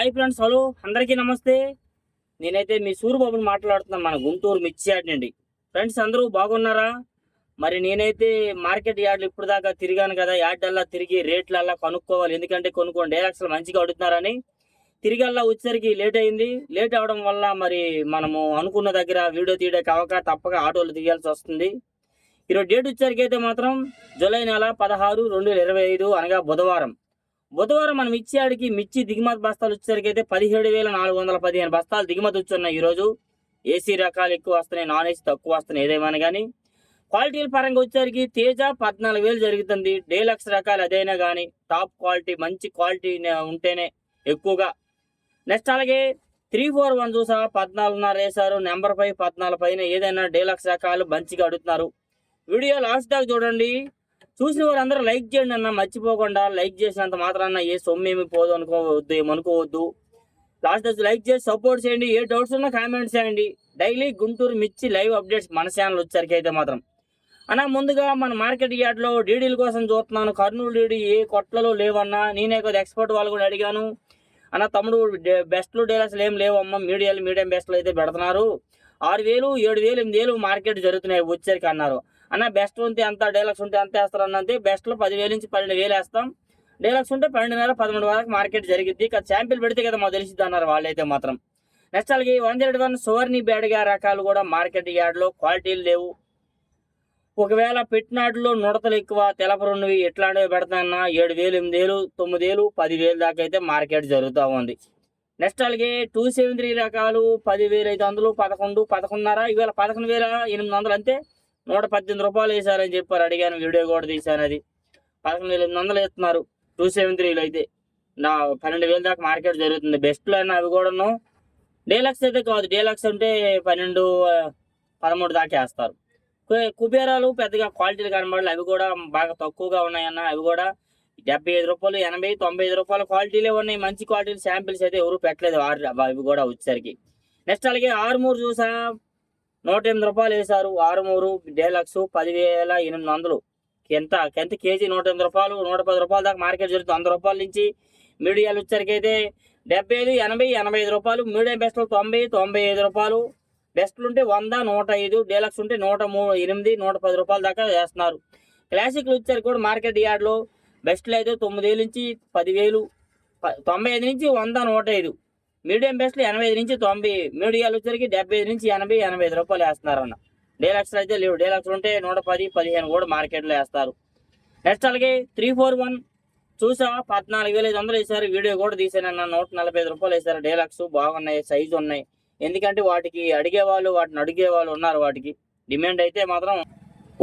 Hi friends hello అందరికీ నమస్తే. నేనైతే మీ సూర్యబాబుని మాట్లాడుతున్నాను మన గుంటూరు మిర్చి యార్డ్ నుండి. ఫ్రెండ్స్ అందరూ బాగున్నారా? మరి నేనైతే మార్కెట్ యార్డ్లు ఇప్పుడు దాకా తిరిగాను కదా యార్డ్ అలా తిరిగి రేట్లల్లా కనుక్కోవాలి. ఎందుకంటే కొనుక్కోండి లక్షలు మంచిగా అడుగుతున్నారని. తిరిగల్లా వచ్చేసరికి లేట్ అయింది. లేట్ అవడం వల్ల మరి మనము అనుకున్న దగ్గర వీడియో తీయడానికి అవక తప్పక ఆటోలు తీయాల్సి వస్తుంది. ఈరోజు డేట్ వచ్చేసరికి అయితే మాత్రం జూలై నెల పదహారు రెండు వేల ఇరవై ఐదు అనగా బుధవారం. బుధవారం మనం ఇచ్చేడికి మిర్చి దిగుమతి బస్తాలు వచ్చేసరికి అయితే పదిహేడు వేల నాలుగు వందల పదిహేను బస్తాలు దిగుమతి వచ్చున్నాయి ఈరోజు. ఏసీ రకాలు ఎక్కువ వస్తున్నాయి నాన్ ఏసీ తక్కువ వస్తున్నాయి ఏదేమైనా కానీ క్వాలిటీల పరంగా వచ్చేసరికి తేజ పద్నాలుగు వేలు జరుగుతుంది. డేలక్స్ రకాలు అదైనా కానీ టాప్ క్వాలిటీ మంచి క్వాలిటీ ఉంటేనే ఎక్కువగా. నెక్స్ట్ అలాగే త్రీ ఫోర్ వన్ చూసా పద్నాలుగున్నర వేశారు. నెంబర్ ఫైవ్ పద్నాలుగు పైన ఏదైనా డేలక్స్ రకాలు మంచిగా అడుగుతున్నారు. వీడియో లాస్ట్ దాకా చూడండి. చూసిన వారందరూ లైక్ చేయండి అన్న మర్చిపోకుండా లైక్ చేసినంత మాత్రాన ఏ సొమ్మేమి పోదు అనుకోవద్దు ఏమనుకోవద్దు లాస్ట్ వచ్చి లైక్ చేసి సపోర్ట్ చేయండి. ఏ డౌట్స్ ఉన్నా కామెంట్స్ చేయండి. Daily Guntur mirchi live updates మన ఛానల్ వచ్చరికి అయితే మాత్రం. అన్న ముందుగా మన మార్కెట్ యార్డ్లో డీడీల కోసం చూస్తున్నాను. కర్నూలు డీడీ ఏ కొట్లలో లేవన్నా? నేనే కొద్ది ఎక్స్పర్ట్ వాళ్ళు కూడా అడిగాను. అన్న తమ్ముడు డే- బెస్ట్లు డీలర్స్లు ఏం లేవమ్మ? మీడియాలు మీడియం బెస్ట్లు అయితే పెడుతున్నారు. ఆరు వేలు ఏడు వేలు ఎనిమిది వేలు మార్కెట్ జరుగుతున్నాయి వచ్చరికి అన్నారు. అన్న బెస్ట్ ఉంటే అంత డైలాక్స్ ఉంటే అంత వేస్తారు అన్నంతే బెస్ట్లో పదివేలు నుంచి పన్నెండు వేలు వేస్తాం. డైలాక్స్ ఉంటే పన్నెండున్నర పదమూడు వరకు మార్కెట్ జరిగింది ఇక శాంపిల్ పెడితే కదా మాకు తెలిసింది అన్నారు వాళ్ళైతే మాత్రం. నెక్స్ట్ అలాగే వన్ జీరో వన్ సువర్ణి బ్యాడ్గా రకాలు కూడా మార్కెట్ యార్డ్లో క్వాలిటీలు లేవు. ఒకవేళ పెట్టినాటిలో నుడతలు ఎక్కువ తెలపరున్నవి ఎట్లాంటివి పెడతానన్నా ఏడు వేలు ఎనిమిది వేలు తొమ్మిది వేలు పదివేలు దాకా అయితే మార్కెట్ జరుగుతూ ఉంది. నెక్స్ట్ అలాగే టూ సెవెన్ త్రీ రకాలు పదివేలు ఐదు వందలు పదకొండు పదకొండున్నర ఈవేళ పదకొండు వేల ఎనిమిది వందలు అంతే. నూట పద్దెనిమిది రూపాయలు వేశారని చెప్పారు. అడిగాను వీడియో కూడా తీశాను అది. పదకొండు వేల ఎనిమిది వందలు వేస్తున్నారు. టూ సెవెన్ త్రీలో అయితే. నా పన్నెండు వేల దాకా మార్కెట్ జరుగుతుంది. బెస్ట్లో అయినా అవి కూడాను. డేలక్స్ అయితే కాదు. డేలక్స్ అంటే పన్నెండు పదమూడు దాకా వేస్తారు. కుబేరాలు పెద్దగా క్వాలిటీలు కనబడాలి. అవి కూడా బాగా తక్కువగా ఉన్నాయన్న. అవి కూడా డెబ్బై ఐదు రూపాయలు ఎనభై తొంభై ఐదు రూపాయల క్వాలిటీలే ఉన్నాయి. మంచి క్వాలిటీ శాంపిల్స్ అయితే ఎవరు పెట్టలేదు. ఆరు అవి కూడా వచ్చేసరికి. నెక్స్ట్ అలాగే ఆరుమూరు చూసా. నూట ఎనిమిది రూపాయలు వేశారు. ఆరుమూరు డేలక్స్ పదివేల ఎనిమిది వందలు. ఎంత? ఎంత కేజీ? నూట ఎనిమిది రూపాయలు నూట పది రూపాయల దాకా మార్కెట్ జరుగుతుంది. వంద రూపాయల నుంచి మీడియాలు వచ్చేసరికి డెబ్బై ఐదు ఎనభై ఎనభై ఐదు రూపాయలు మీడియం బెస్ట్లు తొంభై తొంభై ఐదు రూపాయలు. బెస్ట్లు ఉంటే వంద నూట ఐదు డీలక్స్ ఉంటే నూట మూడు ఎనిమిది నూట పది రూపాయల దాకా వేస్తున్నారు. క్లాసిక్లు వచ్చారు కూడా మార్కెట్ యార్డ్లో బెస్ట్లు అయితే తొమ్మిది వేలు నుంచి పదివేలు తొంభై ఐదు నుంచి వంద నూట ఐదు. మీడియం బెస్ట్లు ఎనభై ఐదు నుంచి తొంభై మీడియాలు వచ్చరికి డెబ్బై ఐదు నుంచి ఎనభై ఎనభై ఐదు రూపాయలు వేస్తున్నారు అన్న డీలక్స్ అయితే లేవు. డీలక్స్ ఉంటే నూట పది పదిహేను కూడా మార్కెట్లో వేస్తారు. నెక్స్ట్ అలాగే త్రీ ఫోర్ వన్ చూసా పద్నాలుగు వేల ఐదు వందలు వేసారు వీడియో కూడా తీసానన్న. నూట నలభై ఐదు రూపాయలు వేసారు డీలక్స్ బాగున్నాయి. సైజు ఉన్నాయి. ఎందుకంటే వాటికి అడిగే వాళ్ళు వాటిని అడిగే వాళ్ళు ఉన్నారు వాటికి. డిమాండ్ అయితే మాత్రం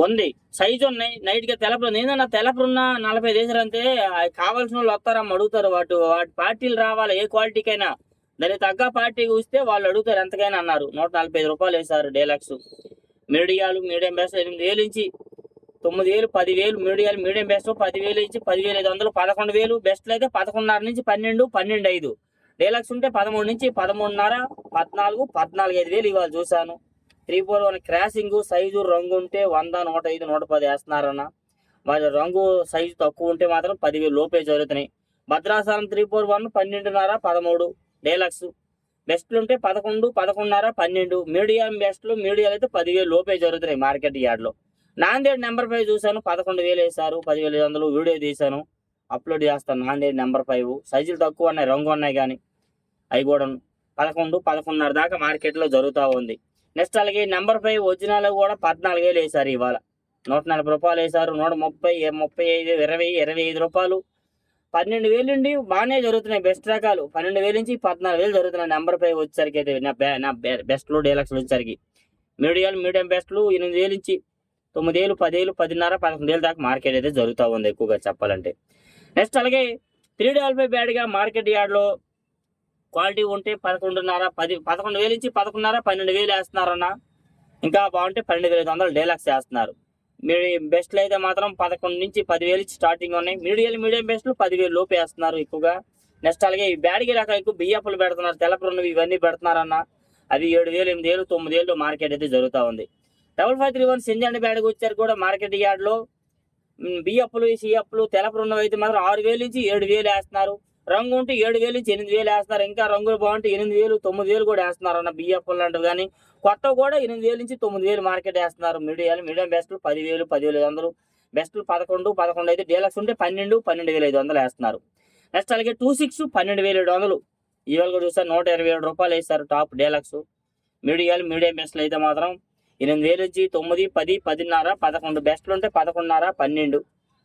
ఉంది. సైజు ఉన్నాయి. నైట్గా తెలపరు నేనన్నా తెలపరున్న నలభై వేసారంటే కావాల్సిన వాళ్ళు వస్తారమ్మ అడుగుతారు. వాటి వాటి పార్టీలు రావాలి? ఏ క్వాలిటీకైనా దానికి తగ్గ పార్టీ చూస్తే వాళ్ళు అడుగుతారు ఎంతకైనా అన్నారు. నూట నలభై ఐదు రూపాయలు వేశారు డీలక్స్. మీడియాలు మీడియం బేస్ ఎనిమిది వేలు నుంచి తొమ్మిది వేలు పదివేలు మీడియాలు మీడియం బెస్ట్ పదివేలు నుంచి పదివేలు ఐదు వందలు పదకొండు వేలు. బెస్ట్లు అయితే పదకొండున్నర నుంచి పన్నెండు పన్నెండు ఐదు. డీలక్స్ ఉంటే పదమూడు నుంచి పదమూడున్నర పద్నాలుగు పద్నాలుగు ఐదు వేలు ఇవాళ చూశాను. Three four one crossing size రంగు ఉంటే వంద నూట ఐదు నూట పది వేస్తున్నారన్న. మరి రంగు సైజు తక్కువ ఉంటే మాత్రం పదివేలు లోపే జరుగుతున్నాయి. భద్రాసనం త్రీ ఫోర్ వన్ పన్నెండున్నర పదమూడు. డైలాగ్స్. బెస్ట్లు ఉంటే పదకొండు పదకొండున్నర పన్నెండు. మీడియం బెస్ట్లు మీడియాలు అయితే పదివేలు లోపే జరుగుతున్నాయి మార్కెట్ యార్డ్లో. నాందేడ్ నెంబర్ ఫైవ్ చూశాను పదకొండు వేలు వేశారు పదివేల ఐదు వందలు వీడియో తీశాను. అప్లోడ్ చేస్తాను నాందేడ్ నెంబర్ ఫైవ్. సైజులు తక్కువ ఉన్నాయి రంగు ఉన్నాయి కానీ. అవి కూడా పదకొండు పదకొండున్నర దాకా మార్కెట్లో జరుగుతూ ఉంది. నెక్స్ట్ అలాగే నెంబర్ ఫైవ్ ఒరిజినల్ కూడా పద్నాలుగు వేలు వేశారు ఇవాళ. నూట నలభై రూపాయలు వేశారు నూట ముప్పై ముప్పై ఐదు ఇరవై ఇరవై ఐదు రూపాయలు. పన్నెండు వేలు నుండి బాగానే జరుగుతున్నాయి. బెస్ట్ రకాలు. పన్నెండు వేలు నుంచి పద్నాలుగు వేలు జరుగుతున్నాయి. నెంబర్ ఫైవ్ వచ్చేసరికి అయితే నా బె- నా బెస్ట్లు డీలక్స్లు వచ్చేసరికి. మీడియాలు మీడియం బెస్ట్లు ఎనిమిది వేలు నుంచి తొమ్మిది వేలు పదివేలు పదిన్నర పదకొండు వేలు దాకా మార్కెట్ అయితే జరుగుతూ ఉంది ఎక్కువగా చెప్పాలంటే. నెక్స్ట్ అలాగే త్రీ డబల్ ఫైవ్ బ్యాడ్గా మార్కెట్ యార్డ్లో క్వాలిటీ ఉంటే పదకొండున్నర పది పదకొండు వేలు నుంచి పదకొండున్నర పన్నెండు వేలు వేస్తున్నారన్న. ఇంకా బాగుంటే పన్నెండు వేల ఐదు వందలు డీలక్స్ వేస్తున్నారు. మీ బెస్ట్లు అయితే మాత్రం పదకొండు నుంచి పదివేలు స్టార్టింగ్ ఉన్నాయి. మీడియం మీడియం బెస్ట్లు పదివేలు లోపు వేస్తున్నారు ఎక్కువగా. నెక్స్ట్ అలాగే ఈ బ్యాడ్కి రకాల ఎక్కువ బియ్యప్పులు పెడుతున్నారు తెల్లపురున్నవి ఇవన్నీ పెడుతున్నారన్న. అవి ఏడు వేలు ఎనిమిది వేలు తొమ్మిది వేలు మార్కెట్ అయితే జరుగుతూ ఉంది. డబల్ ఫైవ్ త్రీ వన్ సింజండి బ్యాడ్కి వచ్చారు కూడా మార్కెట్ యార్డ్లో. బియ్యప్పులు సిఎప్పులు తెలపరున్నవి అయితే మాత్రం ఆరు వేలు నుంచి ఏడు వేలు వేస్తున్నారు. రంగు ఉంటే ఏడు వేలు నుంచి ఎనిమిది వేలు వేస్తున్నారు. ఇంకా రంగులు బాగుంటే ఎనిమిది వేలు తొమ్మిది వేలు కూడా వేస్తున్నారు అన్న బియ్యపు లాంటివి కానీ కొత్త కూడా ఎనిమిది వేలు నుంచి తొమ్మిది వేలు మార్కెట్ వేస్తున్నారు. మీడియాలు మీడియం బెస్ట్లు పదివేలు పదివేలు ఐదు వందలు బెస్ట్లు పదకొండు పదకొండు అయితే డీలక్స్ ఉంటే పన్నెండు పన్నెండు వేల ఐదు వందలు వేస్తున్నారు. నెక్స్ట్ అలాగే టూ సిక్స్ పన్నెండు వేల ఏడు వందలు. ఈవేళ కూడా చూస్తే నూట ఇరవై ఏడు రూపాయలు వేస్తారు టాప్ డీలక్స్. మీడియాలు మీడియం బెస్ట్లు అయితే మాత్రం ఎనిమిది వేలు నుంచి తొమ్మిది పది పదిన్నర పదకొండు బెస్ట్లు ఉంటే పదకొండున్నర పన్నెండు.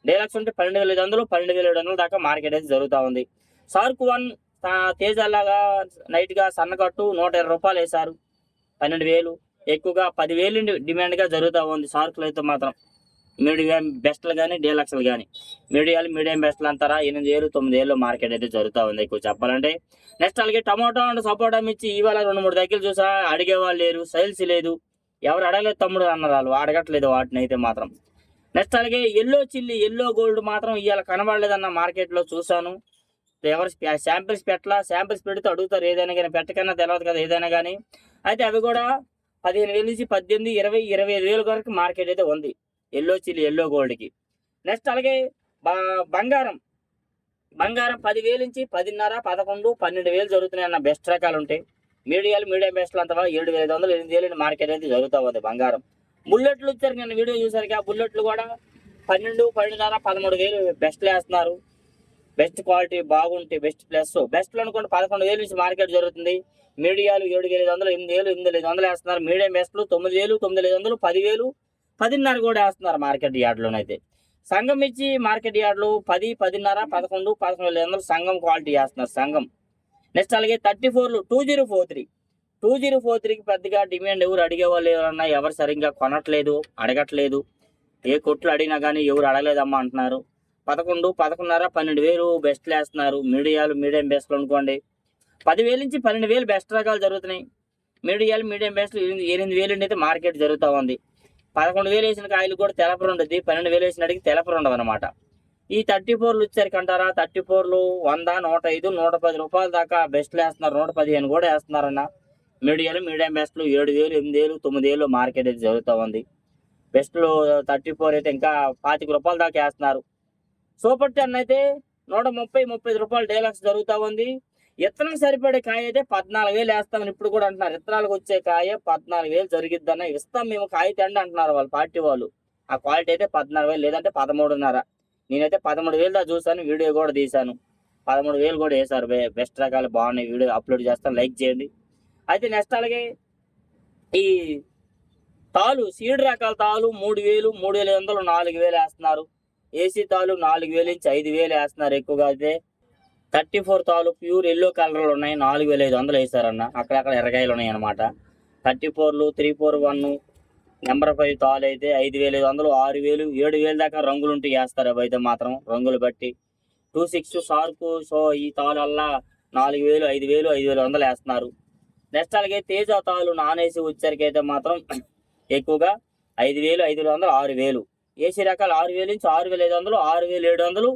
డీలక్స్ ఉంటే పన్నెండు వేల ఐదు వందలు పన్నెండు వేల ఏడు వందల దాకా మార్కెట్ అయితే జరుగుతూ ఉంది. సార్క్ వన్ తేజ లాగా నైట్గా సన్నకట్టు నూట ఇరవై రూపాయలు వేశారు. పన్నెండు వేలు. ఎక్కువగా పదివేలు డిమాండ్గా జరుగుతూ ఉంది సార్కులు అయితే మాత్రం. మీడియం బెస్ట్లు కానీ డీలక్స్లు కానీ మీడియాలు మీడియం బెస్ట్లు అంటారా? ఎనిమిది వేలు తొమ్మిది వేలు మార్కెట్ అయితే జరుగుతూ ఉంది ఎక్కువ చెప్పాలంటే. నెక్స్ట్ అలాగే టమాటో అండ్ సపోటా మిర్చి ఇవాళ రెండు మూడు దగ్గర చూసా అడిగేవాళ్ళు లేరు సేల్స్ లేదు. ఎవరు అడగలేదు తమ్ముడు అన్నారు వాళ్ళు అడగట్లేదు వాటిని అయితే మాత్రం. నెక్స్ట్ అలాగే ఎల్లో చిల్లి ఎల్లో గోల్డ్ మాత్రం ఇవాళ కనబడలేదన్న మార్కెట్లో చూశాను. ఎవరు శాంపిల్స్ పెట్టలా? శాంపిల్స్ పెడితే అడుగుతారు ఏదైనా కానీ పెట్టకన్నా తెలియదు కదా ఏదైనా కానీ. అయితే అవి కూడా పదిహేను వేల నుంచి పద్దెనిమిది ఇరవై ఇరవై ఐదు వేల వరకు మార్కెట్ అయితే ఉంది. ఎల్లో చిల్లి ఎల్లో గోల్డ్కి. నెక్స్ట్ అలాగే బంగారం. బంగారం పదివేల నుంచి పదిన్నర పదకొండు పన్నెండు వేలు జరుగుతున్నాయి అన్న బెస్ట్ రకాలు ఉంటాయి. మీడియాలు మీడియం బెస్ట్లు అంతవా ఏడు వేల ఐదు వందలు ఎనిమిది వేలు మార్కెట్ అయితే జరుగుతూ ఉంది బంగారం. బుల్లెట్లు వచ్చారు నేను వీడియో చూసారు ఆ బుల్లెట్లు కూడా పన్నెండు పన్నెండున్నర పదమూడు వేలు బెస్ట్లు వేస్తున్నారు. బెస్ట్ క్వాలిటీ బాగుంటే బెస్ట్ ప్లస్. బెస్ట్లో అనుకోండి పదకొండు వేలు నుంచి మార్కెట్ జరుగుతుంది. మీడియాలు ఏడు వేల ఐదు వందలు ఎనిమిది వేలు ఎనిమిది ఐదు వందలు వేస్తున్నారు. మీడియం బెస్ట్లు తొమ్మిది వేలు తొమ్మిది ఐదు వందలు పదివేలు పదిన్నర కూడా వేస్తున్నారు మార్కెట్ యార్డ్లోనైతే. సంఘం ఇచ్చి మార్కెట్ యార్డ్లు పది పదిన్నర పదకొండు పదకొండు వేల ఐదు వందలు సంఘం క్వాలిటీ వేస్తున్నారు సంఘం. నెక్స్ట్ అలాగే థర్టీ ఫోర్లు two zero four three. Two zero four త్రీకి పెద్దగా డిమాండ్ ఎవరు అడిగేవాళ్ళు ఎవరన్నా ఎవరు సరిగ్గా కొనట్లేదు అడగట్లేదు. ఏ కొట్లు అడిగినా కానీ ఎవరు అడగలేదమ్మా అంటున్నారు. పదకొండు పదకొండున్నర పన్నెండు వేలు బెస్ట్లు వేస్తున్నారు. మీడియాలు మీడియం బెస్ట్లు అనుకోండి. పదివేలు నుంచి పన్నెండు వేలు బెస్ట్ రకాలు జరుగుతున్నాయి. మీడియాలు మీడియం బెస్ట్లు ఎనిమిది ఎనిమిది వేలు అయితే మార్కెట్ జరుగుతూ ఉంది. పదకొండు వేలు వేసిన కాయలు కూడా తెలపరు ఉండదు పన్నెండు వేలు వేసిన అడిగి తెలపరు ఉండదు అనమాట ఈ థర్టీ ఫోర్లు వచ్చారికి అంటారా థర్టీ ఫోర్లు వంద నూట ఐదు నూట పది రూపాయల దాకా బెస్ట్లు వేస్తున్నారు. నూట పదిహేను కూడా వేస్తున్నారన్న. మీడియాలు మీడియం బెస్ట్లు ఏడు వేలు ఎనిమిది వేలు తొమ్మిది వేలు మార్కెట్ అయితే జరుగుతూ ఉంది. బెస్ట్లు థర్టీ ఫోర్ అయితే ఇంకా పాతిక రూపాయల దాకా వేస్తున్నారు. సూపర్ టెన్ అయితే నూట ముప్పై ముప్పై రూపాయలు డైలాక్స్ జరుగుతూ ఉంది. ఇత్తనం సరిపడే కాయ అయితే పద్నాలుగు వేలు వేస్తామని ఇప్పుడు కూడా అంటున్నారు. ఇత్తనాలకు వచ్చే కాయ పద్నాలుగు వేలు జరిగిద్దన్న ఇస్తాం మేము కాయ తెండి అంటున్నారు వాళ్ళు పార్టీ వాళ్ళు. ఆ క్వాలిటీ అయితే పద్నాలుగు వేలు లేదంటే పదమూడున్నర. నేనైతే పదమూడు వేలు దా చూసాను వీడియో కూడా తీశాను. పదమూడు వేలు కూడా వేశారు. బెస్ట్ రకాలు బాగున్నాయి వీడియో అప్లోడ్ చేస్తాను లైక్ చేయండి. అయితే నెక్స్ట్ అలాగే ఈ తాలు సీడ్ రకాల తాలు మూడు వేలు మూడు వేల ఐదు వందలు నాలుగు వేలు వేస్తున్నారు. ఏసీ తాలు నాలుగు వేలు నుంచి ఐదు వేలు వేస్తున్నారు ఎక్కువగా అయితే. థర్టీ ఫోర్ తాలు ప్యూర్ ఎల్లో కలర్లు ఉన్నాయి నాలుగు వేల ఐదు వందలు వేసారన్న అక్కడక్కడ ఎర్రకాయలు ఉన్నాయి అనమాట థర్టీ ఫోర్లు three four one number five తాలు అయితే ఐదు వేల ఐదు వందలు ఆరు వేలు ఏడు వేలు దాకా రంగులు ఉంటే వేస్తారు అవి అయితే మాత్రం రంగులు బట్టి. టూ సిక్స్ షార్కు సో ఈ తాలు నాలుగు వేలు ఐదు వేలు ఐదు వేల వందలు వేస్తున్నారు. నెక్స్ట్ అలాగే తేజ తాలు నానేసి వచ్చేసరికి అయితే మాత్రం ఎక్కువగా ఐదు వేలు ఐదు వందలు ఆరు వేలు. ఏసీ రకాలు ఆరు వేలు నుంచి ఆరు వేల ఐదు వందలు ఆరు వేలు ఏడు వందలు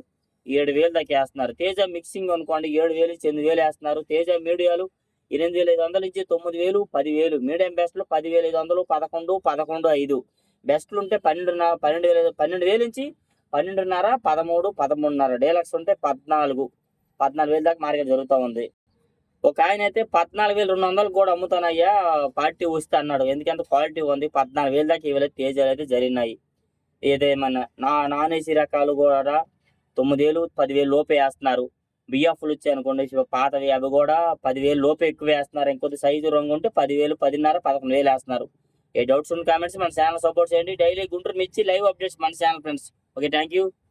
ఏడు వేలు దాకా వేస్తున్నారు. తేజ మిక్సింగ్ అనుకోండి ఏడు వేలు నుంచి ఎనిమిది వేలు వేస్తున్నారు. తేజ మీడియాలు ఎనిమిది వేల ఐదు వందల నుంచి తొమ్మిది వేలు పది వేలు. మీడియం బెస్ట్లు పదివేల ఐదు వందలు పదకొండు పదకొండు ఐదు. బెస్ట్లు ఉంటే పన్నెండున్నర పన్నెండు వేల పన్నెండు వేలు నుంచి పన్నెండున్నర పదమూడు పదమూడున్నర. డీలక్స్ ఉంటే పద్నాలుగు పద్నాలుగు వేలు దాకా మార్కెట్ జరుగుతూ ఉంది. ఒక ఆయన అయితే పద్నాలుగు వేలు రెండు వందలు కూడా అమ్ముతానయ్యా పార్టీ వస్తే అన్నాడు. ఎందుకంటే క్వాలిటీ ఉంది పద్నాలుగు వేలు దాకా ఇవాళ తేజాలు అయితే జరిగినాయి. ఏదేమన్నా నా నాన్ ఏసీ రకాలు కూడా తొమ్మిది వేలు పదివేలు లోపే వేస్తున్నారు. బియ్యఫ్లు వచ్చాయి అనుకోండి పాతవి అవి కూడా పదివేలు లోపే ఎక్కువ వేస్తున్నారు. ఇంకొద్ది సైజు రంగు ఉంటే పదివేలు పదిన్నర పదకొండు వేలు వేస్తున్నారు. ఏ డౌట్స్ ఉన్న కామెంట్స్ మన ఛానల్ సపోర్ట్ చేయండి. Daily Guntur mirchi live updates మన channel friends okay thank you